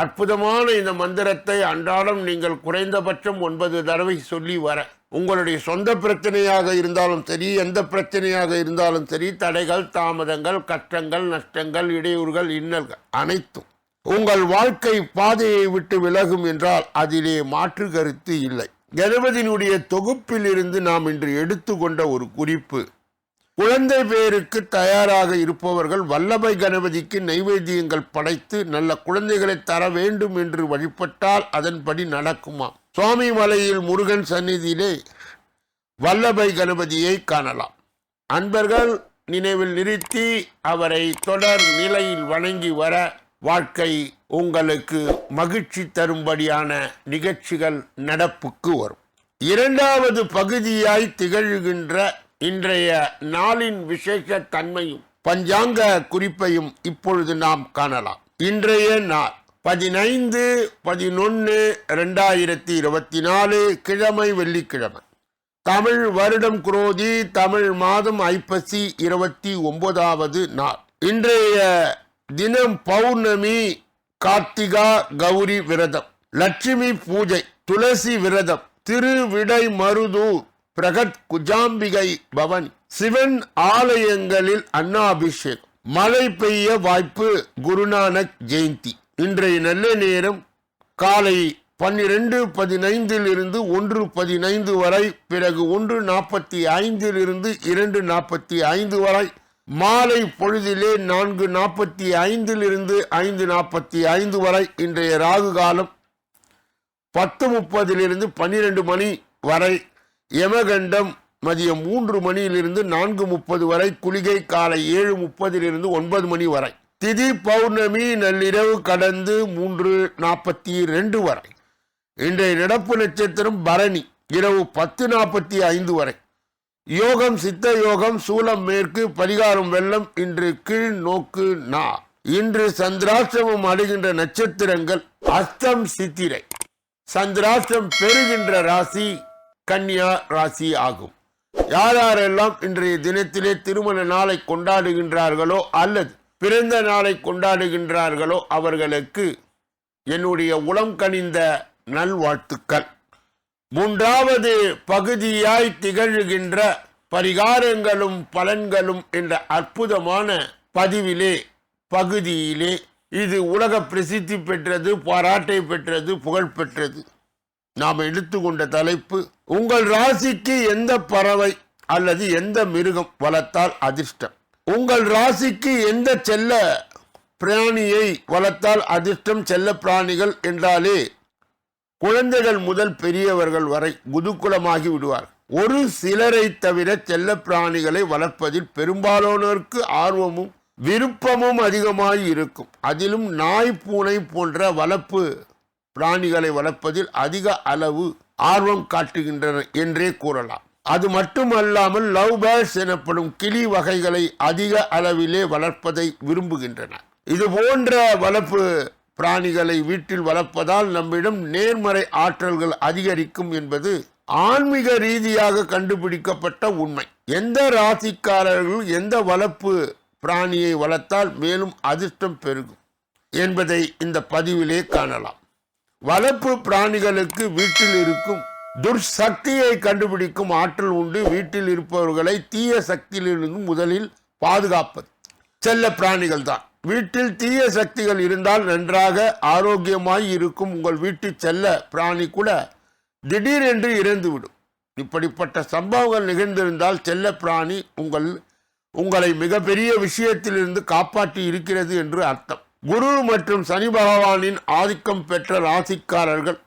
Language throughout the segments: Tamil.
அற்புதமான இந்த மந்திரத்தை அன்றாடம் நீங்கள் குறைந்தபட்சம் ஒன்பது தடவை சொல்லி வர. உங்களுடைய சொந்த பிரச்சனையாக இருந்தாலும் சரி எந்த பிரச்சனையாக இருந்தாலும் சரி தடைகள் தாமதங்கள் கஷ்டங்கள் நஷ்டங்கள் இடையூறுகள் இன்னல்கள் அனைத்தும் உங்கள் வாழ்க்கை பாதையை விட்டு விலகும் என்றால் அதிலே மாற்று கருத்து இல்லை. கணபதியினுடைய தொகுப்பில் இருந்து நாம் இன்று எடுத்துக்கொண்ட ஒரு குறிப்பு. குழந்தை பேருக்கு தயாராக இருப்பவர்கள் வல்லபை கணபதிக்கு நைவேத்தியங்கள் படைத்து நல்ல குழந்தைகளை தர வேண்டும் என்று வழிபட்டால் அதன்படி நடக்குமா? சுவாமி மலையில் முருகன் சந்நிதியிலே வல்லபை கணபதியை காணலாம். அன்பர்கள் நினைவில் நிறுத்தி அவரை தொடர் நிலையில் வணங்கி வர வாழ்க்கை உங்களுக்கு மகிழ்ச்சி தரும்படியான நிகழ்ச்சிகள் நடப்புக்கு வரும். இரண்டாவது பகுதியாய் திகழ்கின்ற இன்றைய நாளின் விசேஷ தன்மையும் பஞ்சாங்க குறிப்பையும் இப்பொழுது நாம் காணலாம். இன்றைய நாள் பதினைந்து பதினொன்று ரெண்டாயிரத்தி இருபத்தி நாலு கிழமை வெள்ளிக்கிழமை. தமிழ் வருடம் குரோதி தமிழ் மாதம் ஐப்பசி இருபத்தி ஒன்பதாவது நாள். இன்றைய தினம் பௌர்ணமி கார்த்திகா கௌரி விரதம். லட்சுமி பூஜை துளசி விரதம். திருவிடை மருதூர் பிரகத் குஜாம்பிகை பவன் சிவன் ஆலயங்களில் அன்னாபிஷேகம் மழை பெய்ய வாய்ப்பு குருநானக் ஜெயந்தி. இன்றைய நல்ல நேரம் காலை பன்னிரெண்டு பதினைந்தில் இருந்து ஒன்று பதினைந்து வரை பிறகு ஒன்று நாற்பத்தி ஐந்தில் இருந்து இரண்டு நாற்பத்தி ஐந்து வரை மாலை பொழுதிலே நான்கு நாற்பத்தி ஐந்தில் இருந்து ஐந்து நாற்பத்தி ஐந்து வரை இன்றைய ராகு காலம் பத்து முப்பதிலிருந்து பன்னிரண்டு மணி வரை. யமகண்டம் மதியம் மூன்று மணியிலிருந்து நான்கு முப்பது வரை குளிகை காலை ஏழு முப்பதிலிருந்து ஒன்பது மணி வரை. திதி பௌர்ணமி நள்ளிரவு கடந்து மூன்று நாற்பத்தி ரெண்டு வரை. இன்றைய நடப்பு நட்சத்திரம் பரணி இரவு பத்து நாற்பத்தி ஐந்து வரை. யோகம் சித்த யோகம் சூலம் மேற்கு பரிகாரம் வெள்ளம் இன்று கீழ் நோக்கு நா. இன்று சந்திராஷ்டிரமம் அடைகின்ற நட்சத்திரங்கள் அஸ்தம் சித்திரை. சந்திராஷ்டிரம் பெறுகின்ற ராசி கன்னியா ராசி ஆகும். யார் யாரெல்லாம் இன்றைய தினத்திலே திருமண நாளை கொண்டாடுகின்றார்களோ அல்லது பிறந்த நாளை கொண்டாடுகின்றார்களோ அவர்களுக்கு என்னுடைய உளம் கனிந்த நல்வாழ்த்துக்கள். மூன்றாவது பகுதியாய் திகழ்கின்ற பரிகாரங்களும் பலன்களும் என்ற அற்புதமான பதிவிலே பகுதியிலே இது உலக பிரசித்தி பெற்றது பாராட்டை பெற்றது புகழ் பெற்றது. நாம் எடுத்துக்கொண்ட தலைப்பு உங்கள் ராசிக்கு எந்த பறவை அல்லது எந்த மிருகம் வளர்த்தால் அதிர்ஷ்டம்? உங்கள் ராசிக்கு எந்த செல்ல பிராணியை வளர்த்தால் அதிர்ஷ்டம்? செல்ல பிராணிகள் என்றாலே குழந்தைகள் முதல் பெரியவர்கள் வரை குதுக்குலமாகி விடுவார் ஒரு சிலரை தவிர செல்ல பிராணிகளை வளர்ப்பதில் பெரும்பாலானோருக்கு ஆர்வமும் விருப்பமும் அதிகமாய் இருக்கும். அதிலும் நாய் பூனை போன்ற வளர்ப்பு பிராணிகளை வளர்ப்பதில் அதிக அளவு ஆர்வம் காட்டுகின்றன என்றே கூறலாம். அது மட்டுமல்லாமல் லவ் பேர்ட்ஸ் எனப்படும் கிளி வகைகளை அதிக அளவிலே வளர்ப்பதை விரும்புகின்றன. இது போன்ற வளர்ப்பு பிராணிகளை வீட்டில் வளர்ப்பதால் நம்மிடம் நேர்மறை ஆற்றல்கள் அதிகரிக்கும் என்பது ஆன்மீக ரீதியாக கண்டுபிடிக்கப்பட்ட உண்மை. எந்த ராசிக்காரர்கள் எந்த வளர்ப்பு பிராணியை வளர்த்தால் மேலும் அதிர்ஷ்டம் பெருகும் என்பதை இந்த பதிவிலே காணலாம். வளர்ப்பு பிராணிகளுக்கு வீட்டில் இருக்கும் துர்சக்தியை கண்டுபிடிக்கும் ஆற்றல் உண்டு. வீட்டில் இருப்பவர்களை தீய சக்தியிலிருந்து முதலில் பாதுகாப்பது. செல்ல பிராணிகள் தான். வீட்டில் தீய சக்திகள் இருந்தால் நன்றாக ஆரோக்கியமாய் இருக்கும் உங்கள் வீட்டு செல்ல பிராணி கூட திடீரென்று இறந்துவிடும். இப்படிப்பட்ட சம்பவங்கள் நிகழ்ந்திருந்தால் செல்ல பிராணி உங்கள் உங்களை மிகப்பெரிய விஷயத்திலிருந்து காப்பாற்றி இருக்கிறது என்று அர்த்தம். குரு மற்றும் சனி பகவானின் ஆதிக்கம் பெற்ற ராசிக்காரர்கள்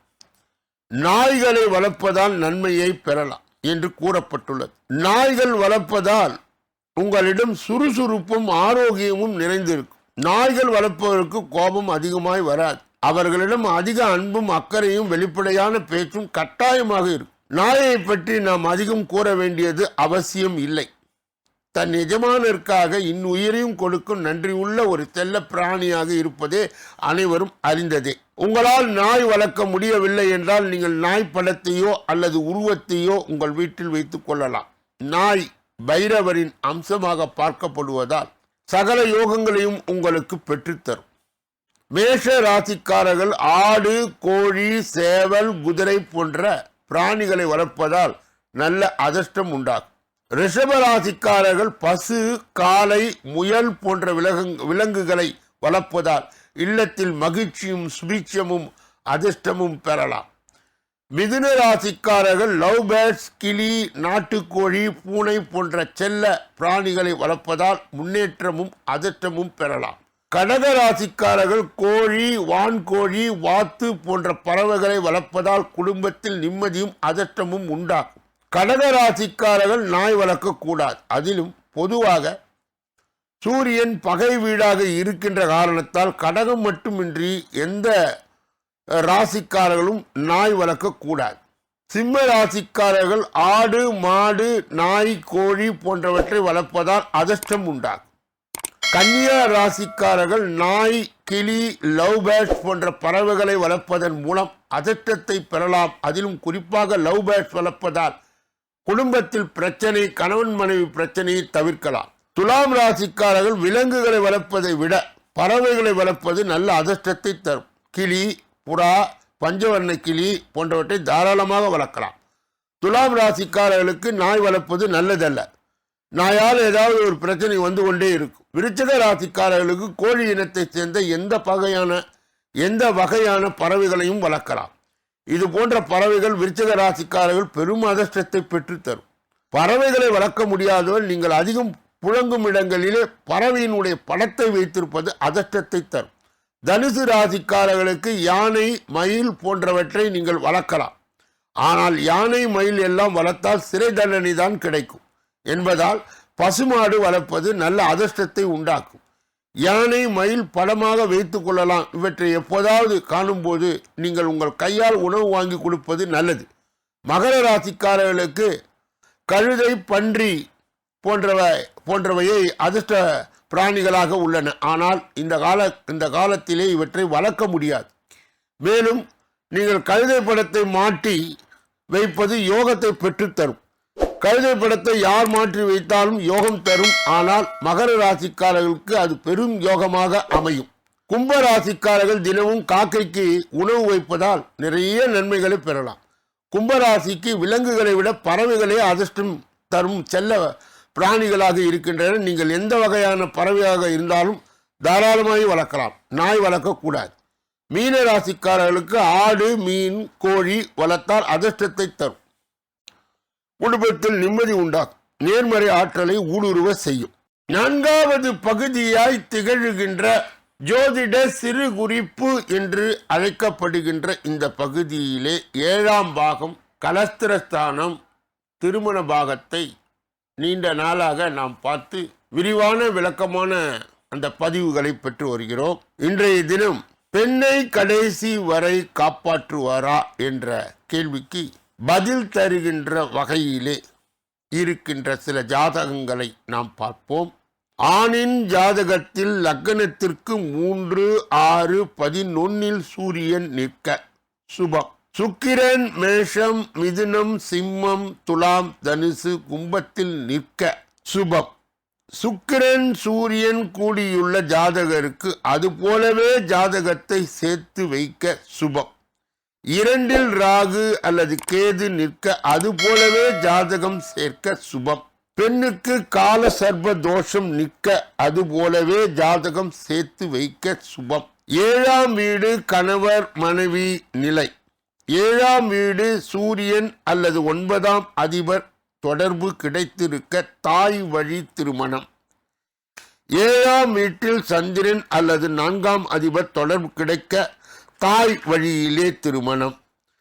நாய்களை வளர்ப்பதால் நன்மையை பெறலாம் என்று கூறப்பட்டுள்ளது. நாய்கள் வளர்ப்பதால் உங்களிடம் சுறுசுறுப்பும் ஆரோக்கியமும் நிறைந்திருக்கும். நாய்கள் வளர்ப்பவருக்கு கோபம் அதிகமாய் வராது. அவர்களிடம் அதிக அன்பும் அக்கறையும் வெளிப்படையான பேச்சும் கட்டாயமாக இருக்கும். நாயை பற்றி நாம் அதிகம் கூற வேண்டியது அவசியம் இல்லை. தன் எஜமானருக்காக இன்னுயிரையும் கொடுக்கும் நன்றியுள்ள ஒரு செல்ல பிராணியாக இருப்பதே அனைவரும் அறிந்ததே. உங்களால் நாய் வளர்க்க முடியவில்லை என்றால் நீங்கள் நாய் படத்தையோ அல்லது உருவத்தையோ உங்கள் வீட்டில் வைத்துக் கொள்ளலாம். நாய் பைரவரின் அம்சமாக பார்க்கப்படுவதால் சகல யோகங்களையும் உங்களுக்கு பெற்றுத்தரும். மேஷ ராசிக்காரர்கள் ஆடு கோழி சேவல் குதிரை போன்ற பிராணிகளை வளர்ப்பதால் நல்ல அதிர்ஷ்டம் உண்டாகும். ரிஷபராசிக்காரர்கள் பசு காளை முயல் போன்ற விலங்கு விலங்குகளை வளர்ப்பதால் இல்லத்தில் மகிழ்ச்சியும் சுபீட்சமும் அதிர்ஷ்டமும் பெறலாம். மிதுன ராசிக்காரர்கள் லவ் பேர்ட்ஸ் கிளி நாட்டுக்கோழி பூனை போன்ற செல்ல பிராணிகளை வளர்ப்பதால் முன்னேற்றமும் அதிர்ஷ்டமும் பெறலாம். கடக ராசிக்காரர்கள் கோழி வான்கோழி வாத்து போன்ற பறவைகளை வளர்ப்பதால் குடும்பத்தில் நிம்மதியும் அதிர்ஷ்டமும் உண்டாகும். கடக ராசிக்காரர்கள் நாய் வளர்க்கக்கூடாது. அதிலும் பொதுவாக சூரியன் பகை வீடாக இருக்கின்ற காரணத்தால் கடகம் மட்டுமின்றி எந்த ராசிக்காரர்களும் நாய் வளர்க்கக்கூடாது. சிம்ம ராசிக்காரர்கள் ஆடு மாடு நாய் கோழி போன்றவற்றை வளர்ப்பதால் அதிர்ஷ்டம் உண்டாகும். கன்னியா ராசிக்காரர்கள் நாய் கிளி லவ் பேர்ட்ஸ் போன்ற பறவைகளை வளர்ப்பதன் மூலம் அதிர்ஷ்டத்தை பெறலாம். அதிலும் குறிப்பாக லவ் பேர்ட்ஸ் வளர்ப்பதால் குடும்பத்தில் பிரச்சனை கணவன் மனைவி பிரச்சனையை தவிர்க்கலாம். துலாம் ராசிக்காரர்கள் விலங்குகளை வளர்ப்பதை விட பறவைகளை வளர்ப்பது நல்ல அதிர்ஷ்டத்தை தரும். கிளி புறா பஞ்சவர்ண கிளி போன்றவற்றை தாராளமாக வளர்க்கலாம். துலாம் ராசிக்காரர்களுக்கு நாய் வளர்ப்பது நல்லதல்ல. நாயால் ஏதாவது ஒரு பிரச்சனை வந்து கொண்டே இருக்கும். விருச்சக ராசிக்காரர்களுக்கு கோழி இனத்தைச் சேர்ந்த எந்த வகையான எந்த வகையான பறவைகளையும் வளர்க்கலாம். இது போன்ற பறவைகள் விருச்சக ராசிக்காரர்கள் பெரும் அதிர்ஷ்டத்தை பெற்றுத்தரும். பறவைகளை வளர்க்க முடியாதவர் நீங்கள் அதிகம் புழங்கும் இடங்களிலே பறவையினுடைய படத்தை வைத்திருப்பது அதிர்ஷ்டத்தை தரும். தனுசு ராசிக்காரர்களுக்கு யானை மயில் போன்றவற்றை நீங்கள் வளர்க்கலாம். ஆனால் யானை மயில் எல்லாம் வளர்த்தால் சிறை தண்டனை தான் கிடைக்கும். என்பதால் பசுமாடு வளர்ப்பது நல்ல அதிர்ஷ்டத்தை உண்டாக்கும். யானை மயில் படமாக வைத்து கொள்ளலாம். இவற்றை எப்போதாவது காணும்போது நீங்கள் உங்கள் கையால் உணவு வாங்கி கொடுப்பது நல்லது. மகர ராசிக்காரர்களுக்கு கழுதை பன்றி போன்றவை போன்றவையை அதிர்ஷ்ட பிராணிகளாக உள்ளன. ஆனால் இந்த கால இந்த காலத்திலே இவற்றை வளர்க்க முடியாது. மேலும் நீங்கள் கழுதை படத்தை மாட்டி வைப்பது யோகத்தை பெற்றுத்தரும். கழுதை படத்தை யார் மாற்றி வைத்தாலும் யோகம் தரும். ஆனால் மகர ராசிக்காரர்களுக்கு அது பெரும் யோகமாக அமையும். கும்ப ராசிக்காரர்கள் தினமும் காக்கைக்கு உணவு வைப்பதால் நிறைய நன்மைகளை பெறலாம். கும்பராசிக்கு விலங்குகளை விட பறவைகளே அதிர்ஷ்டம் தரும் செல்ல பிராணிகளாக இருக்கின்றன. நீங்கள் எந்த வகையான பறவையாக இருந்தாலும் தாராளமாக வளர்க்கலாம். நாய் வளர்க்கக்கூடாது. மீன ராசிக்காரர்களுக்கு ஆடு மீன் கோழி வளர்த்தால் அதிர்ஷ்டத்தை தரும். குடும்பத்தில் நிம்மதி உண்டாகும். நேர்மறை ஆற்றலை ஊடுருவ செய்யும். நான்காவது பகுதியாய் திகழ்கின்ற ஜோதிட சிறு குறிப்பு என்று அழைக்கப்படுகின்ற இந்த பகுதியிலே ஏழாம் பாகம் கலஸ்திரஸ்தானம் திருமண பாகத்தை நீண்ட நாளாக நாம் பார்த்து விரிவான விளக்கமான அந்த பதிவுகளை பெற்று வருகிறோம். இன்றைய தினம் பெண்ணை கடைசி வரை காப்பாற்றுவாரா என்ற கேள்விக்கு பதில் தருகின்ற வகையிலே இருக்கின்ற சில ஜாதகங்களை நாம் பார்ப்போம். ஆணின் ஜாதகத்தில் லக்னத்திற்கு மூன்று ஆறு பதினொன்னில் சூரியன் நிற்க சுபம். சுக்கிரன் மேஷம் மிதுனம் சிம்மம் துலாம் தனுசு கும்பத்தில் நிற்க சுபம். சுக்கிரன் சூரியன் கூடியுள்ள ஜாதகருக்கு அதுபோலவே ஜாதகத்தை சேர்த்து வைக்க சுபம். இரண்டில் ராகு அல்லது கேது நிற்க அது போலவே ஜாதகம் சேர்க்க சுபம். பெண்ணுக்கு கால சர்ப தோஷம் நிற்க அதுபோலவே ஜாதகம் சேர்த்து வைக்க சுபம். ஏழாம் வீடு கணவர் மனைவி நிலை. ஏழாம் வீடு சூரியன் அல்லது ஒன்பதாம் அதிபர் தொடர்பு கிடைத்திருக்க தாய் வழி திருமணம். ஏழாம் வீட்டில் சந்திரன் அல்லது நான்காம் அதிபர் தொடர்பு கிடைக்க தாய் வழியிலே திருமணம்.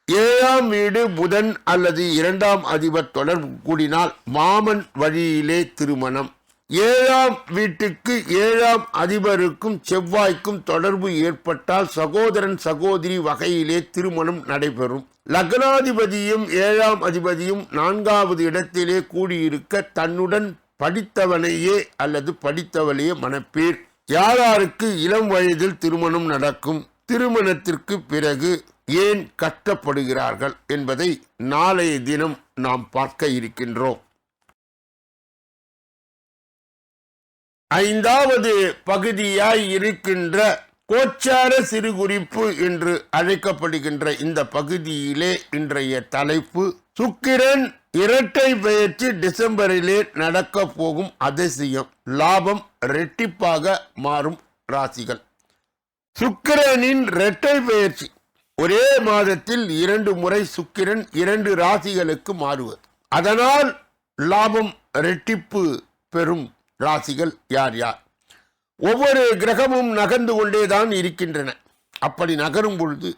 ஏழாம் வீடு புதன் அல்லது இரண்டாம் அதிபர் தொடர்பு கூடினால் மாமன் வழியிலே திருமணம். ஏழாம் வீட்டுக்கு ஏழாம் அதிபருக்கும் செவ்வாய்க்கும் தொடர்பு ஏற்பட்டால் சகோதரன் சகோதரி வகையிலே திருமணம் நடைபெறும். லக்னாதிபதியும் ஏழாம் அதிபதியும் நான்காவது இடத்திலே கூடியிருக்க தன்னுடன் படித்தவனையே அல்லது படித்தவளையே மணப்பேர். யாராருக்கு இளம் வயதில் திருமணம் நடக்கும்? திருமணத்திற்கு பிறகு ஏன் கஷ்டப்படுகிறார்கள் என்பதை நாளைய தினம் நாம் பார்க்க இருக்கின்றோம். ஐந்தாவது பகுதியாய் இருக்கின்ற கோச்சார சிறுகுறிப்பு என்று அழைக்கப்படுகின்ற இந்த பகுதியிலே இன்றைய தலைப்பு சுக்கிரன் இரட்டை பயிற்சி டிசம்பரிலே நடக்க போகும் அதிசயம் லாபம் ரெட்டிப்பாக மாறும் ராசிகள். சுக்கிரனின் இரட்டை பெயர்ச்சி. ஒரே மாதத்தில் இரண்டு முறை சுக்கிரன் இரண்டு ராசிகளுக்கு மாறுவது அதனால் லாபம் ரெட்டிப்பு பெறும் ராசிகள் யார் யார்? ஒவ்வொரு கிரகமும் நகர்ந்து கொண்டேதான் இருக்கின்றன. அப்படி நகரும் பொழுது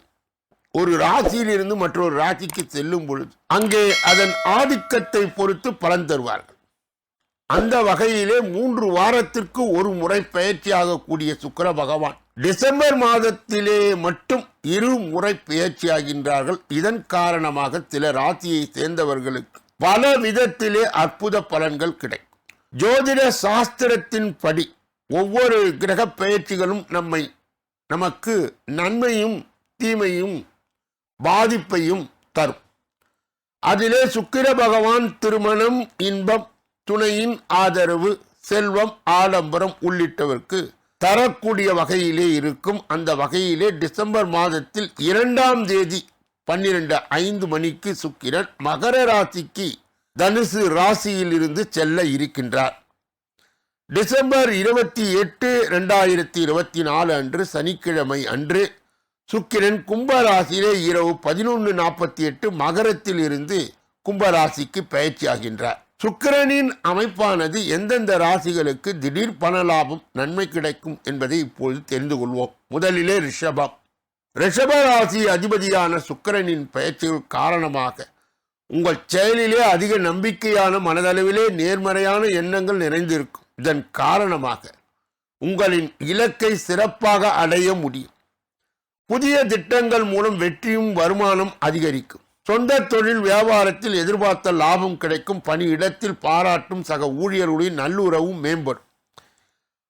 ஒரு ராசியிலிருந்து மற்றொரு ராசிக்கு செல்லும் பொழுது அங்கே அதன் ஆதிக்கத்தை பொறுத்து பலன் தருவார்கள். அந்த வகையிலே மூன்று வாரத்திற்கு ஒரு முறை பயிற்சியாகக்கூடிய சுக்கிர பகவான் டிசம்பர் மாதத்திலே மட்டும் இரு முறை பேச்சியாகின்றார்கள் இதன் காரணமாக சில ராசியை சேர்ந்தவர்களுக்கு பல விதத்திலே அற்புத பலன்கள் கிடைக்கும். ஜோதிட சாஸ்திரத்தின் படி ஒவ்வொரு கிரக பெயர்ச்சிகளும் நம்மை நமக்கு நன்மையும் தீமையும் பாதிப்பையும் தரும். அதிலே சுக்கிர பகவான் திருமணம் இன்பம் துணையின் ஆதரவு செல்வம் ஆடம்பரம் உள்ளிட்டவருக்கு தரக்கூடிய வகையிலே இருக்கும். அந்த வகையிலே டிசம்பர் மாதத்தில் இரண்டாம் தேதி பன்னிரண்டு ஐந்து மணிக்கு சுக்கிரன் மகர ராசிக்கு தனுசு ராசியிலிருந்து செல்ல இருக்கின்றார். டிசம்பர் இருபத்தி எட்டு ரெண்டாயிரத்தி இருபத்தி நாலு அன்று சனிக்கிழமை அன்று சுக்கிரன் கும்பராசியிலே இரவு பதினொன்று நாற்பத்தி எட்டு மகரத்தில் இருந்து கும்பராசிக்கு பயிற்சியாகின்றார். சுக்கிரனின் அமைப்பானது எந்தெந்த ராசிகளுக்கு திடீர் பண லாபம் நன்மை கிடைக்கும் என்பதை இப்பொழுது தெரிந்து கொள்வோம். முதலிலே ரிஷபம். ரிஷப ராசி அதிபதியான சுக்கிரனின் பயிற்சிகள் காரணமாக உங்கள் செயலிலே அதிக நம்பிக்கையான மனதளவிலே நேர்மறையான எண்ணங்கள் நிறைந்திருக்கும். இதன் காரணமாக உங்களின் இலக்கை சிறப்பாக அடைய முடியும். புதிய திட்டங்கள் மூலம் வெற்றியும் வருமானம் அதிகரிக்கும். சொந்த தொழில் வியாபாரத்தில் எதிர்பார்த்த லாபம் கிடைக்கும் பணியிடத்தில் பாராட்டும் சக ஊழியர்களுடைய நல்லுறவும் மேம்படும்.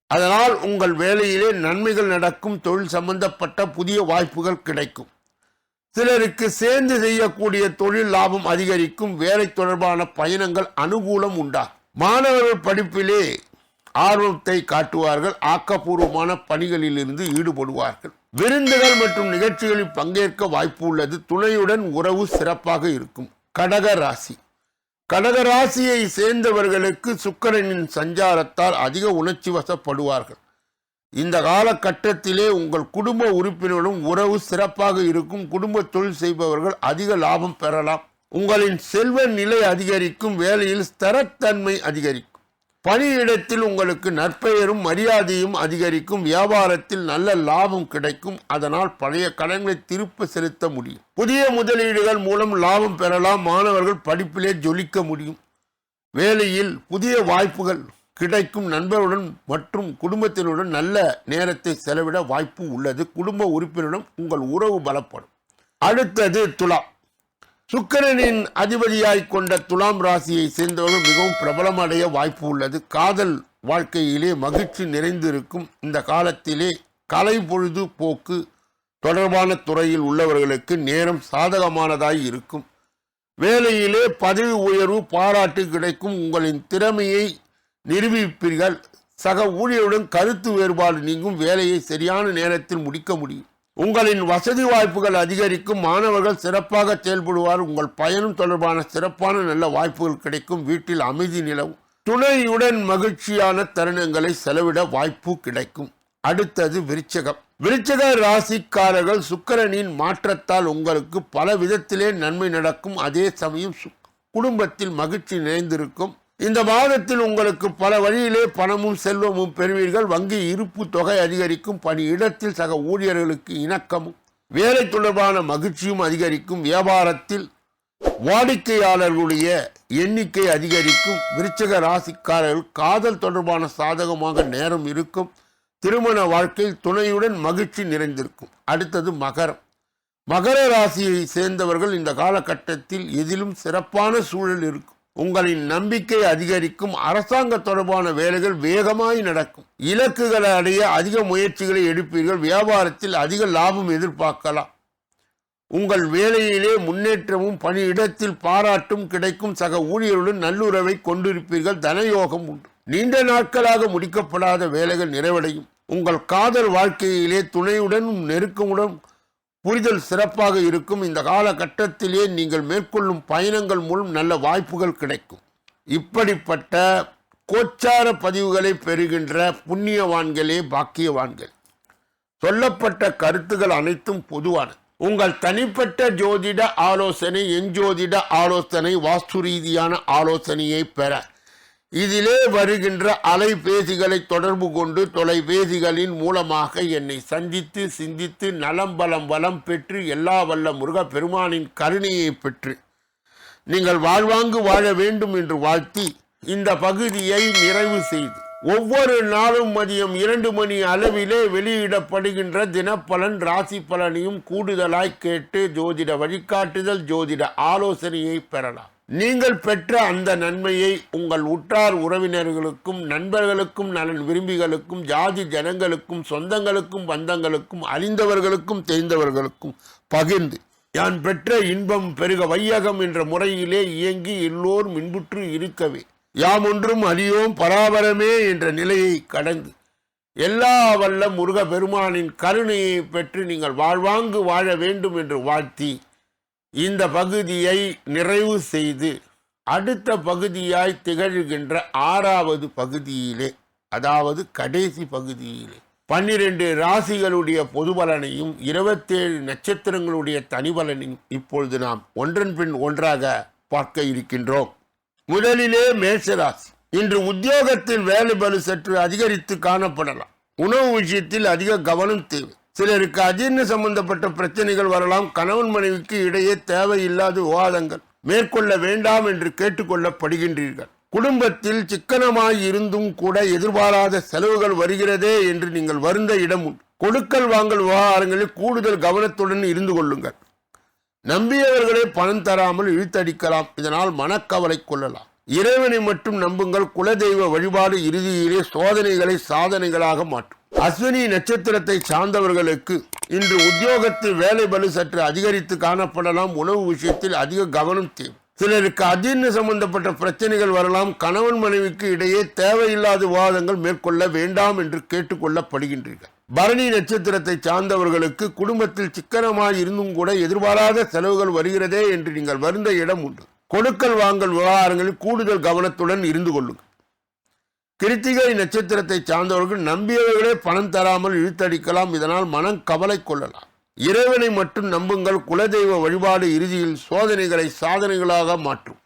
அதனால் உங்கள் வேலையிலே நன்மைகள் நடக்கும் தொழில் சம்பந்தப்பட்ட புதிய வாய்ப்புகள் கிடைக்கும். சிலருக்கு சேர்ந்து செய்யக்கூடிய தொழில் லாபம் அதிகரிக்கும் வேலை தொடர்பான பயணங்கள் அனுகூலம் உண்டாகும். மாணவர்கள் படிப்பிலே ஆர்வத்தை காட்டுவார்கள் ஆக்கப்பூர்வமான பணிகளில் இருந்து ஈடுபடுவார்கள். விருந்துகள் மற்றும் நிகழ்ச்சிகளில் பங்கேற்க வாய்ப்பு உள்ளது துணையுடன் உறவு சிறப்பாக இருக்கும். கடக ராசி. கடக ராசியை சேர்ந்தவர்களுக்கு சுக்கரனின் சஞ்சாரத்தால் அதிக உணர்ச்சி வசப்படுவார்கள். இந்த காலகட்டத்திலே உங்கள் குடும்ப உறுப்பினர்களும் உறவு சிறப்பாக இருக்கும். குடும்ப தொழில் செய்பவர்கள் அதிக லாபம் பெறலாம். உங்களின் செல்வ நிலை அதிகரிக்கும். வேலையில் ஸ்திரத்தன்மை அதிகரிக்கும். பணியிடத்தில் உங்களுக்கு நற்பெயரும் மரியாதையும் அதிகரிக்கும். வியாபாரத்தில் நல்ல லாபம் கிடைக்கும். அதனால் பழைய கடன்களை திருப்ப செலுத்த முடியும். புதிய முதலீடுகள் மூலம் லாபம் பெறலாம். மாணவர்கள் படிப்பிலே ஜொலிக்க முடியும். வேலையில் புதிய வாய்ப்புகள் கிடைக்கும். நண்பருடன் மற்றும் குடும்பத்தினருடன் நல்ல நேரத்தை செலவிட வாய்ப்பு உள்ளது. குடும்ப உறுப்பினருடன் உங்கள் உறவு பலப்படும். அடுத்தது துலா சுக்கரனின் அதிபதியாய் கொண்ட துலாம் ராசியை சேர்ந்தவர்கள் மிகவும் பிரபலமடைய வாய்ப்பு உள்ளது. காதல் வாழ்க்கையிலே மகிழ்ச்சி நிறைந்திருக்கும் இந்த காலத்திலே கலை பொழுது போக்கு தொடர்பான துறையில் உள்ளவர்களுக்கு நேரம் சாதகமானதாய் இருக்கும். வேலையிலே பதவி உயர்வு பாராட்டு கிடைக்கும். உங்களின் திறமையை நிரூபிப்பீர்கள். சக ஊழியருடன் கருத்து வேறுபாடு நீங்கும். வேலையை சரியான நேரத்தில் முடிக்க முடியும். உங்களின் வசதி வாய்ப்புகள் அதிகரிக்கும் மாணவர்கள் சிறப்பாக செயல்படுவார் உங்கள் பயணம் தொடர்பான சிறப்பான நல்ல வாய்ப்புகள் கிடைக்கும் வீட்டில் அமைதி நிலவும். துணையுடன் மகிழ்ச்சியான தருணங்களை செலவிட வாய்ப்பு கிடைக்கும். அடுத்தது விருச்சகம். விருச்சக ராசிக்காரர்கள் சுக்கரனின் மாற்றத்தால் உங்களுக்கு பல விதத்திலே நன்மை நடக்கும் அதே சமயம் குடும்பத்தில் மகிழ்ச்சி நிறைந்திருக்கும். இந்த மாதத்தில் உங்களுக்கு பல வழியிலே பணமும் செல்வமும் பெறுவீர்கள். வங்கி இருப்பு தொகை அதிகரிக்கும் பணியிடத்தில் சக ஊழியர்களுக்கு இணக்கமும் வேலை தொடர்பான மகிழ்ச்சியும் அதிகரிக்கும். வியாபாரத்தில் வாடிக்கையாளர்களுடைய எண்ணிக்கை அதிகரிக்கும். விருச்சக ராசிக்காரர்கள் காதல் தொடர்பான சாதகமாக நேரம் இருக்கும். திருமண வாழ்க்கையில் துணையுடன் மகிழ்ச்சி நிறைந்திருக்கும். அடுத்தது மகரம். மகர ராசியை சேர்ந்தவர்கள் இந்த காலகட்டத்தில் எதிலும் சிறப்பான சூழல் இருக்கும். உங்களின் நம்பிக்கை அதிகரிக்கும் அரசாங்க தொடர்பான வேலைகள் வேகமாய் நடக்கும். இலக்குகளை அடைய அதிக முயற்சிகளை எடுப்பீர்கள். வியாபாரத்தில் அதிக லாபம் எதிர்பார்க்கலாம். உங்கள் வேலையிலே முன்னேற்றமும் பணியிடத்தில் பாராட்டும் கிடைக்கும் சக ஊழியருடன் நல்லுறவை கொண்டிருப்பீர்கள். தனயோகம் உண்டு. நீண்ட நாட்களாக முடிக்கப்படாத வேலைகள் நிறைவடையும். உங்கள் காதல் வாழ்க்கையிலே துணையுடனும் நெருக்கமுடன் புரிதல் சிறப்பாக இருக்கும். இந்த காலகட்டத்திலே நீங்கள் மேற்கொள்ளும் பயணங்கள் மூலம் நல்ல வாய்ப்புகள் கிடைக்கும். இப்படிப்பட்ட கோச்சார பதிவுகளை பெறுகின்ற புண்ணியவான்களே பாக்கியவான்கள். சொல்லப்பட்ட கருத்துகள் அனைத்தும் பொதுவானது உங்கள் தனிப்பட்ட ஜோதிட ஆலோசனை எஞ்சோதிட ஆலோசனை வாஸ்து ரீதியான ஆலோசனையை பெற இதிலே வருகின்ற அலைபேசிகளை தொடர்பு கொண்டு தொலைபேசிகளின் மூலமாக என்னை சந்தித்து சிந்தித்து நலம் பலம் வளம் பெற்று எல்லா வல்ல முருக பெருமானின் கருணையை பெற்று நீங்கள் வாழ்வாங்கு வாழ வேண்டும் என்று வாழ்த்தி இந்த பகுதியை நிறைவு செய்து ஒவ்வொரு நாளும் மதியம் இரண்டு மணி அளவிலே வெளியிடப்படுகின்ற தினப்பலன் ராசி பலனையும் கூடுதலாய் கேட்டு ஜோதிட வழிகாட்டுதல் ஜோதிட ஆலோசனையை பெறலாம். நீங்கள் பெற்ற அந்த நன்மையை உங்கள் உற்றார் உறவினர்களுக்கும் நண்பர்களுக்கும் நலன் விரும்பிகளுக்கும் ஜாதி ஜனங்களுக்கும் சொந்தங்களுக்கும் பந்தங்களுக்கும் அறிந்தவர்களுக்கும் தெரிந்தவர்களுக்கும் பகிர்ந்து யான் பெற்ற இன்பம் பெருக வையகம் என்ற முறையிலே இயங்கி எல்லோரும் இன்புற்று இருக்கவே யாம் ஒன்றும் அறியோம் பராபரமே என்ற நிலையை கடந்து எல்லா வல்ல முருக பெருமானின் கருணையை பெற்று நீங்கள் வாழ்வாங்கு வாழ வேண்டும் என்று வாழ்த்தி இந்த பகுதியை நிறைவு செய்து அடுத்த பகுதியாய் திகழ்கின்ற ஆறாவது பகுதியிலே அதாவது கடைசி பகுதியிலே பன்னிரண்டு ராசிகளுடைய பொது பலனையும் இருபத்தேழு நட்சத்திரங்களுடைய தனிபலனையும் இப்பொழுது நாம் ஒன்றன் பின் ஒன்றாக பார்க்க இருக்கின்றோம். முதலிலே மேஷராசி இன்று உத்தியோகத்தில் வேலை பலு சற்று அதிகரித்து காணப்படலாம். உணவு விஷயத்தில் அதிக கவனம் தேவை. சிலருக்கு அஜீர்ண சம்பந்தப்பட்ட பிரச்சனைகள் வரலாம் கணவன் மனைவிக்கு இடையே தேவையில்லாத விவாதங்கள் மேற்கொள்ள வேண்டாம் என்று கேட்டுக்கொள்ளப்படுகின்றீர்கள். குடும்பத்தில் சிக்கனமாய் இருந்தும் கூட எதிர்பாராத செலவுகள் வருகிறதே என்று நீங்கள் வருந்த இடம் உண்டு. கொடுக்கல் வாங்கல் விவகாரங்களில் கூடுதல் கவனத்துடன் இருந்து கொள்ளுங்கள். நம்பியவர்களே பணம் தராமல் இழுத்தடிக்கலாம் இதனால் மனக்கவலை கொள்ளலாம். இறைவனை மட்டும் நம்புங்கள் குலதெய்வ வழிபாடு இறுதியிலே சோதனைகளை சாதனைகளாக மாற்றும். அஸ்வினி நட்சத்திரத்தை சார்ந்தவர்களுக்கு இன்று உத்தியோகத்தில் வேலை பலு சற்று அதிகரித்து காணப்படலாம். உணவு விஷயத்தில் அதிக கவனம் தேவை. சிலருக்கு அதிர்ண சம்பந்தப்பட்ட பிரச்சனைகள் வரலாம். கணவன் மனைவிக்கு இடையே தேவையில்லாத விவாதங்கள் மேற்கொள்ள வேண்டாம் என்று கேட்டுக்கொள்ளப்படுகின்றீர்கள் பரணி நட்சத்திரத்தை சார்ந்தவர்களுக்கு குடும்பத்தில் சிக்கனமாக இருந்தும் கூட எதிர்பாராத செலவுகள் வருகிறதே என்று நீங்கள் வருந்த இடம் உண்டு. கொடுக்கல் வாங்கல் விவகாரங்களில் கூடுதல் கவனத்துடன் இருந்து கொள்ளுங்கள். கிருத்திகை நட்சத்திரத்தை சார்ந்தவர்கள் நம்பியவர்களே பணம் தராமல் இழுத்தடிக்கலாம் இதனால் மனம் கவலை கொள்ளலாம். இறைவனை மட்டும் நம்புங்கள் குலதெய்வ வழிபாடு இறுதியில் சோதனைகளை சாதனைகளாக மாற்றும்.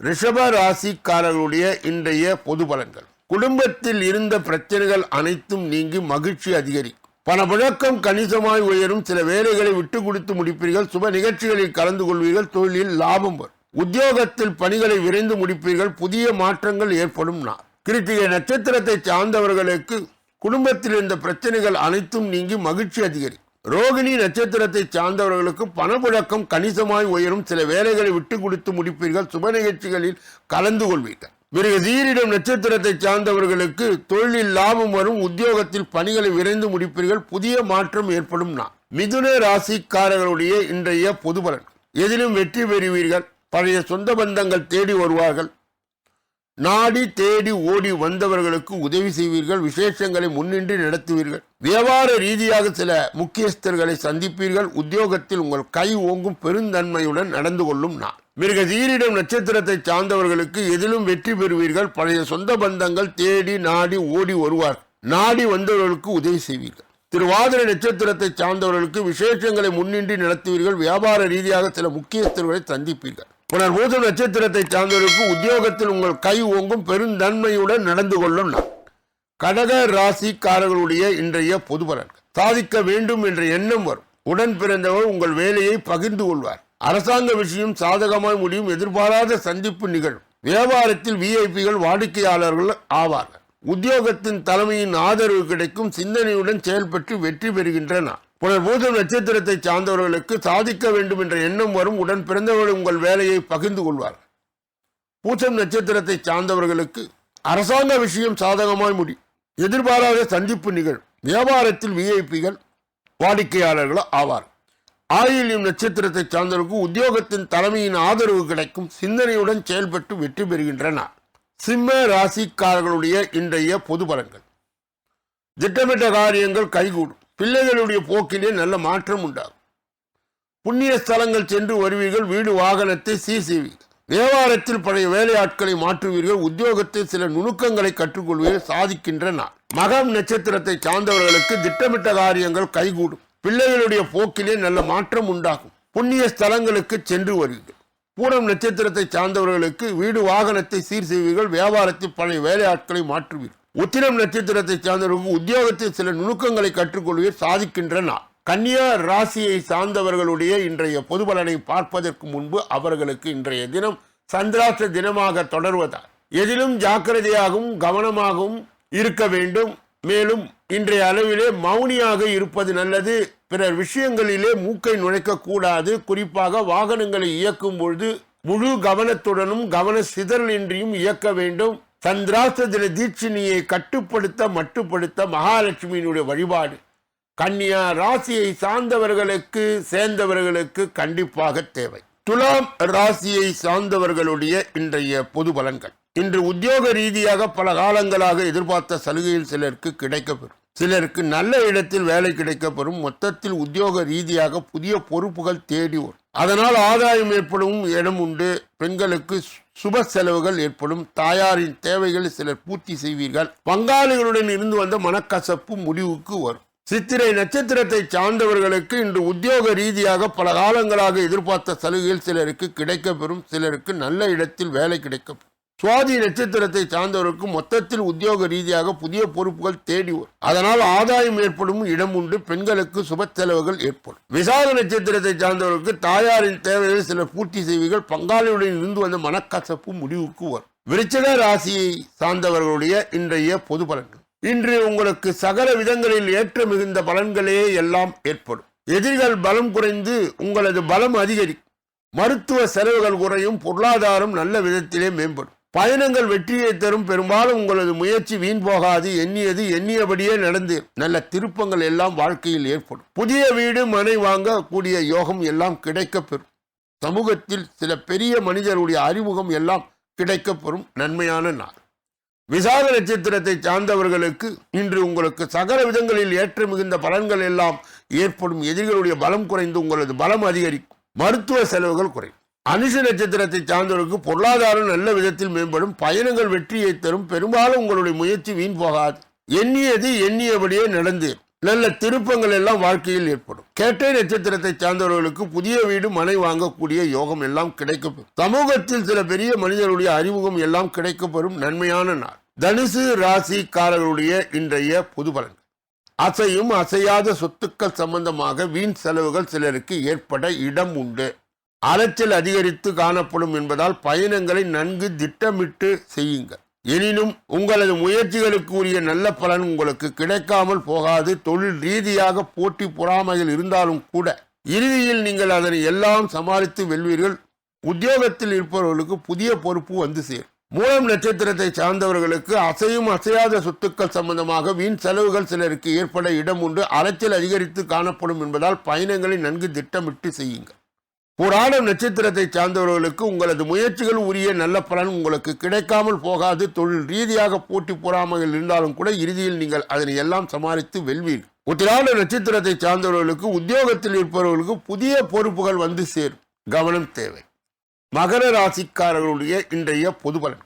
ரிஷப ராசிக்காரர்களுடைய இன்றைய பொது பலன்கள். குடும்பத்தில் இருந்த பிரச்சனைகள் அனைத்தும் நீங்கி மகிழ்ச்சி அதிகரிக்கும். பணப்புழக்கம் கணிசமாய் உயரும் சில வேலைகளை விட்டு கொடுத்து முடிப்பீர்கள் சுப நிகழ்ச்சிகளில் கலந்து கொள்வீர்கள் தொழிலில் லாபம் வரும். உத்தியோகத்தில் பணிகளை விரைந்து முடிப்பீர்கள் புதிய மாற்றங்கள் ஏற்படும் நாள். கிருத்திகை நட்சத்திரத்தை சார்ந்தவர்களுக்கு குடும்பத்தில் இருந்த பிரச்சனைகள் அனைத்தும் நீங்கி மகிழ்ச்சி அதிகரி. ரோகிணி நட்சத்திரத்தை சார்ந்தவர்களுக்கு பணப்புழக்கம் கணிசமாய் உயரும். சில வேலைகளை விட்டு கொடுத்து முடிப்பீர்கள். சுப நிகழ்ச்சிகளில் கலந்து கொள்வீர்கள். பிறகு சீரிடம் நட்சத்திரத்தை சார்ந்தவர்களுக்கு தொழிலில் லாபம் வரும். உத்தியோகத்தில் பணிகளை விரைந்து முடிப்பீர்கள். புதிய மாற்றம் ஏற்படும் நான் மிதுன ராசிக்காரர்களுடைய இன்றைய பொது பலன் எதிலும் வெற்றி பெறுவீர்கள். பழைய சொந்த பந்தங்கள் தேடி வருவார்கள். நாடி தேடி ஓடி வந்தவர்களுக்கு உதவி செய்வீர்கள் விசேஷங்களை முன்னின்று நடத்துவீர்கள். வியாபார ரீதியாக சில முக்கியஸ்தர்களை சந்திப்பீர்கள். உத்தியோகத்தில் உங்கள் கை ஓங்கும் பெருந்தன்மையுடன் நடந்து கொள்ளும் நான் மிருக சீரிடம் நட்சத்திரத்தை சார்ந்தவர்களுக்கு எதிலும் வெற்றி பெறுவீர்கள். பழைய சொந்த பந்தங்கள் தேடி நாடி ஓடி வருவார் நாடி வந்தவர்களுக்கு உதவி செய்வீர்கள். திருவாதிரை நட்சத்திரத்தை சார்ந்தவர்களுக்கு விசேஷங்களை முன்னின்று நடத்துவீர்கள். வியாபார ரீதியாக சில முக்கியஸ்தர்களை சந்திப்பீர்கள். புனர்பூச நட்சத்திரத்தை சார்ந்தவருக்கு உத்தியோகத்தில் உங்கள் கை ஓங்கும் பெருந்தன்மையுடன் நடந்து கொள்ளும் நான் கடக ராசிக்காரர்களுடைய இன்றைய பொது பலன்கள் சாதிக்க வேண்டும் என்ற எண்ணம் வரும். உடன் பிறந்தவர் உங்கள் வேலையை பகிர்ந்து கொள்வார். அரசாங்க விஷயம் சாதகமாய் முடியும். எதிர்பாராத சந்திப்பு நிகழும். வியாபாரத்தில் விஐபிகள் வாடிக்கையாளர்கள் ஆவார்கள். உத்தியோகத்தின் தலைமையின் ஆதரவு கிடைக்கும். சிந்தனையுடன் செயல்பட்டு வெற்றி பெறுகின்றன புனர்பூசம் நட்சத்திரத்தை சார்ந்தவர்களுக்கு சாதிக்க வேண்டும் என்ற எண்ணம் வரும் உடன் பிறந்தவர்கள் உங்கள் வேலையை பகிர்ந்து கொள்வார்கள். பூசம் நட்சத்திரத்தை சார்ந்தவர்களுக்கு அரசாங்க விஷயம் சாதகமாய் முடியும். எதிர்பாராத சந்திப்பு நிகழும். வியாபாரத்தில் விஐபிகள் வாடிக்கையாளர்கள் ஆவார் ஆயில்யம் நட்சத்திரத்தை சார்ந்தவர்களுக்கு உத்தியோகத்தின் தலைமையின் ஆதரவு கிடைக்கும் சிந்தனையுடன் செயல்பட்டு வெற்றி பெறுகின்றனர் சிம்ம ராசிக்காரர்களுடைய இன்றைய பொது பலன்கள். திட்டமிட்ட காரியங்கள் கைகூடும். பிள்ளைகளுடைய போக்கிலே நல்ல மாற்றம் உண்டாகும். புண்ணிய ஸ்தலங்கள் சென்று வருவீர்கள் வீடு வாகனத்தை சீர் செய்வீர்கள் வியாபாரத்தில் பழைய வேலையாட்களை மாற்றுவீர்கள் உத்தியோகத்தில் சில நுணுக்கங்களை கற்றுக்கொள்வீர்கள் சாதிக்கின்ற நாள். மகம் நட்சத்திரத்தை சார்ந்தவர்களுக்கு திட்டமிட்ட காரியங்கள் கைகூடும். பிள்ளைகளுடைய போக்கிலே நல்ல மாற்றம் உண்டாகும். புண்ணிய ஸ்தலங்களுக்கு சென்று வருவீர்கள். பூரம் நட்சத்திரத்தை சார்ந்தவர்களுக்கு வீடு வாகனத்தை சீர் செய்வீர்கள் வியாபாரத்தில் பழைய வேலையாட்களை மாற்றுவீர்கள். உத்திரம் நட்சத்திரத்தை சார்ந்தவர்களுக்கு உத்தியோகத்தில் சில நுணுக்கங்களை கற்றுக்கொள்வீர் சாதிக்கின்ற நாள் கன்னியா ராசியை சார்ந்தவர்களுடைய இன்றைய பொது பலனை பார்ப்பதற்கு முன்பு அவர்களுக்கு இன்றைய தினம் சந்திராஷ்ட தினமாக தொடர்வதால் எதிலும் ஜாக்கிரதையாகவும் கவனமாகவும் இருக்க வேண்டும். மேலும் இன்றைய அளவிலே மௌனியாக இருப்பது நல்லது. பிறர் விஷயங்களிலே மூக்கை நுழைக்க கூடாது குறிப்பாக வாகனங்களை இயக்கும் பொழுது முழு கவனத்துடனும் கவன சிதறலின்றியும் இயக்க வேண்டும். சந்திராஷ்ட தின தீட்சிணியை கட்டுப்படுத்த மட்டுப்படுத்த மகாலட்சுமியினுடைய வழிபாடு. கன்னியா ராசியை சார்ந்தவர்களுக்கு சேர்ந்தவர்களுக்கு கண்டிப்பாக தேவை. துலாம் ராசியை சார்ந்தவர்களுடைய இன்றைய பொது பலன்கள். இன்று உத்தியோக ரீதியாக பல காலங்களாக எதிர்பார்த்த சலுகையில் சிலருக்கு கிடைக்கப்பெறும். சிலருக்கு நல்ல இடத்தில் வேலை கிடைக்கப்பெறும். மொத்தத்தில் உத்தியோக ரீதியாக புதிய பொறுப்புகள் தேடி வரும். அதனால் ஆதாயம் ஏற்படும் இடம் உண்டு. பெண்களுக்கு சுப செலவுகள் ஏற்படும். தாயாரின் தேவைகளை சிலர் பூர்த்தி செய்வீர்கள். பங்காளிகளுடன் இருந்து வந்த மனக்கசப்பு முடிவுக்கு வரும். சித்திரை நட்சத்திரத்தை சார்ந்தவர்களுக்கு இன்று உத்தியோக ரீதியாக பல காலங்களாக எதிர்பார்த்த சலுகைகள் சிலருக்கு கிடைக்கப்பெறும். சிலருக்கு நல்ல இடத்தில் வேலை கிடைக்கப்பெறும். சுவாதி நட்சத்திரத்தை சார்ந்தவருக்கு மொத்தத்தில் உத்தியோக ரீதியாக புதிய பொறுப்புகள் தேடி வரும். அதனால் ஆதாயம் ஏற்படும் இடம் உண்டு பெண்களுக்கு சுப செலவுகள் ஏற்படும். விசாக நட்சத்திரத்தை சார்ந்தவருக்கு தாயாரின் தேவைகள் சில பூர்த்தி செய்வீர்கள் பங்காளியுடன் இருந்து வந்த மனக்கசப்பு முடிவுக்கு வரும். விருச்சக ராசியை சார்ந்தவர்களுடைய இன்றைய பொது பலன்கள். இன்று உங்களுக்கு சகல விதங்களில் ஏற்ற மிகுந்த பலன்களே எல்லாம் ஏற்படும். எதிரிகள் பலம் குறைந்து உங்களது பலம் அதிகரிக்கும். மருத்துவ செலவுகள் குறையும் பொருளாதாரம் நல்ல விதத்திலே மேம்படும். பயணங்கள் வெற்றியை தரும். பெரும்பாலும் உங்களது முயற்சி வீண் போகாது. எண்ணியது எண்ணியபடியே நடந்து நல்ல திருப்பங்கள் எல்லாம் வாழ்க்கையில் ஏற்படும். புதிய வீடு மனை வாங்க கூடிய யோகம் எல்லாம் கிடைக்கப்பெறும். சமூகத்தில் சில பெரிய மனிதருடைய அறிமுகம் எல்லாம் கிடைக்கப்பெறும். நன்மையான நாள். விசாக நட்சத்திரத்தை சார்ந்தவர்களுக்கு இன்று உங்களுக்கு சகல விதங்களில் ஏற்ற மிகுந்த பலன்கள் எல்லாம் ஏற்படும். எதிரிகளுடைய பலம் குறைந்து உங்களது பலம் அதிகரிக்கும். மருத்துவ செலவுகள் குறையும். அனுசு நட்சத்திரத்தை சார்ந்தவர்களுக்கு பொருளாதாரம் நல்ல விதத்தில் மேம்படும். பயணங்கள் வெற்றியை தரும். பெரும்பாலும் உங்களுடைய முயற்சி வீண் போகாது. எண்ணியது எண்ணியபடியே நடந்து நல்ல திருப்பங்கள் எல்லாம் வாழ்க்கையில் ஏற்படும். கேட்டை நட்சத்திரத்தை சார்ந்தவர்களுக்கு புதிய வீடு மனை வாங்கக்கூடிய யோகம் எல்லாம் கிடைக்கப்பெறும். சமூகத்தில் சில பெரிய மனிதருடைய அறிமுகம் எல்லாம் கிடைக்கப்பெறும் நன்மையான நாள். தனுசு ராசிக்காரர்களுடைய இன்றைய புது பலன்கள். அசையும் அசையாத சொத்துக்கள் சம்பந்தமாக வீண் செலவுகள் சிலருக்கு ஏற்பட இடம் உண்டு. அலைச்சல் அதிகரித்து காணப்படும் என்பதால் பயணங்களை நன்கு திட்டமிட்டு செய்யுங்கள். எனினும் உங்களது முயற்சிகளுக்கு உரிய நல்ல பலன் உங்களுக்கு கிடைக்காமல் போகாது. தொழில் ரீதியாக போட்டி பொறாமைகள் இருந்தாலும் கூட இறுதியில் நீங்கள் அதனை எல்லாம் சமாளித்து வெல்வீர்கள். உத்தியோகத்தில் இருப்பவர்களுக்கு புதிய பொறுப்பு வந்து சேரும். மூலம் நட்சத்திரத்தை சார்ந்தவர்களுக்கு அசையும் அசையாத சொத்துக்கள் சம்பந்தமாக வீண் செலவுகள் சிலருக்கு ஏற்பட இடம் உண்டு. அலைச்சல் அதிகரித்து காணப்படும் என்பதால் பயணங்களை நன்கு திட்டமிட்டு செய்யுங்கள். புராணம் நட்சத்திரத்தை சார்ந்தவர்களுக்கு உங்களது முயற்சிகள் உரிய நல்ல பலன் உங்களுக்கு கிடைக்காமல் போகாது. தொழில் ரீதியாக போட்டி பொறாமைகள் இருந்தாலும் கூட இறுதியில் நீங்கள் அதனை எல்லாம் சமாளித்து வெல்வீர்கள் உத்திராட நட்சத்திரத்தை சார்ந்தவர்களுக்கு உத்தியோகத்தில் இருப்பவர்களுக்கு புதிய பொறுப்புகள் வந்து சேரும். கவனம் தேவை. மகர ராசிக்காரர்களுடைய இன்றைய பொது பலன்.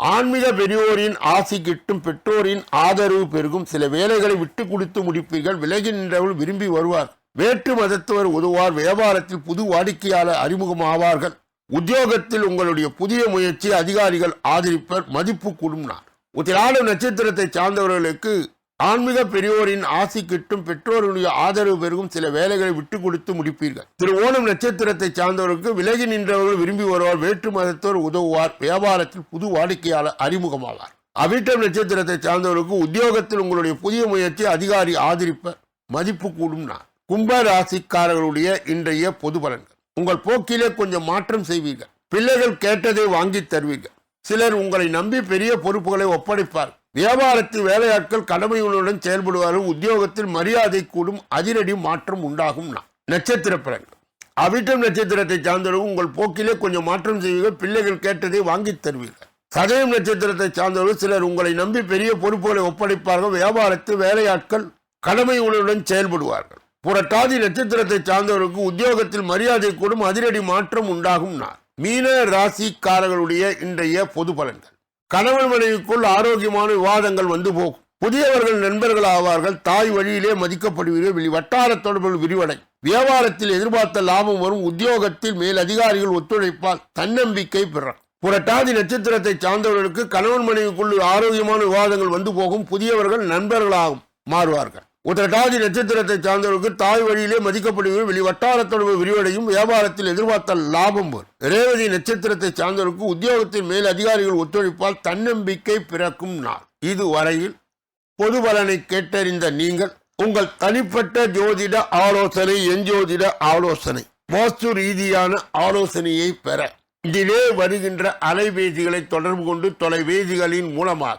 ஆன்மீக பெரியோரின் ஆசி கிட்டும் பெற்றோரின் ஆதரவு பெருகும். சில வேலைகளை விட்டு கொடுத்து முடிப்பீர்கள். விலகி நின்றவர்கள் விரும்பி வருவார். வேற்று மதத்தவர் உதவார் வியாபாரத்தில் புது வாடிக்கையாளர் அறிமுகமாவார்கள். உத்தியோகத்தில் உங்களுடைய புதிய முயற்சி அதிகாரிகள் ஆதரிப்பர் மதிப்பு கூடும் உத்திராடம் நட்சத்திரத்தை சார்ந்தவர்களுக்கு ஆன்மீக பெரியோரின் ஆசி கிட்டும் பெற்றோருடைய ஆதரவு பெருகும் சில வேலைகளை விட்டு கொடுத்து முடிப்பீர்கள். திரு ஓணம் நட்சத்திரத்தை சார்ந்தவருக்கு விலகி நின்றவர்கள் விரும்பி வருவார். வேற்று மதத்தோர் உதவுவார். வியாபாரத்தில் புது வாடிக்கையாளர் அறிமுகமாவார். அவிட்டம் நட்சத்திரத்தை சார்ந்தவருக்கு உத்தியோகத்தில் உங்களுடைய புதிய முயற்சி அதிகாரி ஆதரிப்பர் மதிப்பு கூடும் நான் கும்ப ராசிக்காரர்களுடைய இன்றைய பொது பலன்கள். உங்கள் போக்கிலே கொஞ்சம் மாற்றம் செய்வீர்கள். பிள்ளைகள் கேட்டதை வாங்கி தருவீர்கள். சிலர் உங்களை நம்பி பெரிய பொறுப்புகளை ஒப்படைப்பார் வியாபாரத்தில் வேலையாட்கள் கடமைகளுடன் செயல்படுவார்கள். உத்தியோகத்தில் மரியாதை கூடும் அதிரடி மாற்றம் உண்டாகும் நான் நட்சத்திர பலன்கள். அவிட்டம் நட்சத்திரத்தை சார்ந்தவர்கள் உங்கள் போக்கிலே கொஞ்சம் மாற்றம் செய்வீர்கள். பிள்ளைகள் கேட்டதை வாங்கி தருவீர்கள். சதயம் நட்சத்திரத்தை சார்ந்தவர்கள் சிலர் உங்களை நம்பி பெரிய பொறுப்புகளை ஒப்படைப்பார்கள். வியாபாரத்தில் வேலையாட்கள் கடமைகளுடன் செயல்படுவார்கள். புரட்டாதி நட்சத்திரத்தை சார்ந்தவர்களுக்கு உத்தியோகத்தில் மரியாதை கூடும் அதிரடி மாற்றம் உண்டாகும் நாள். மீன ராசிக்காரர்களுடைய இன்றைய பொது பலன்கள். கணவன் மனைவிக்குள் ஆரோக்கியமான விவாதங்கள் வந்து போகும். புதியவர்கள் நண்பர்கள் ஆவார்கள். தாய் வழியிலே மதிக்கப்படுவீர்கள். வெளி வட்டார தொடர்புகள் விரிவடை வியாபாரத்தில் எதிர்பார்த்த லாபம் வரும். உத்தியோகத்தில் மேல் அதிகாரிகள் ஒத்துழைப்பால் தன்னம்பிக்கை பெறும் புரட்டாதி நட்சத்திரத்தை சார்ந்தவர்களுக்கு கணவன் மனைவிக்குள் ஆரோக்கியமான விவாதங்கள் வந்து போகும். புதியவர்கள் நண்பர்களாகும் மாறுவார்கள். உத்திரட்டாதி நட்சத்திரத்தை சார்ந்தவர்களுக்கு தாய் வழியிலே மதிக்கப்படுவது வெளி வட்டாரத்தொடர்பு விரிவடையும் வியாபாரத்தில் எதிர்பார்த்த லாபம் வரும் ரேவதி நட்சத்திரத்தை சார்ந்தவர்களுக்கு உத்தியோகத்தின் மேல் அதிகாரிகள் ஒத்துழைப்பால் தன்னம்பிக்கை பிறக்கும் நாள். இதுவரையில் பொது பலனை கேட்டறிந்த நீங்கள் உங்கள் தனிப்பட்ட ஜோதிட ஆலோசனை எஞ்சோதிட ஆலோசனை வாஸ்து ரீதியான ஆலோசனையை பெற. இதிலே வருகின்ற அலைபேசிகளை தொடர்பு கொண்டு தொலைபேசிகளின் மூலமாக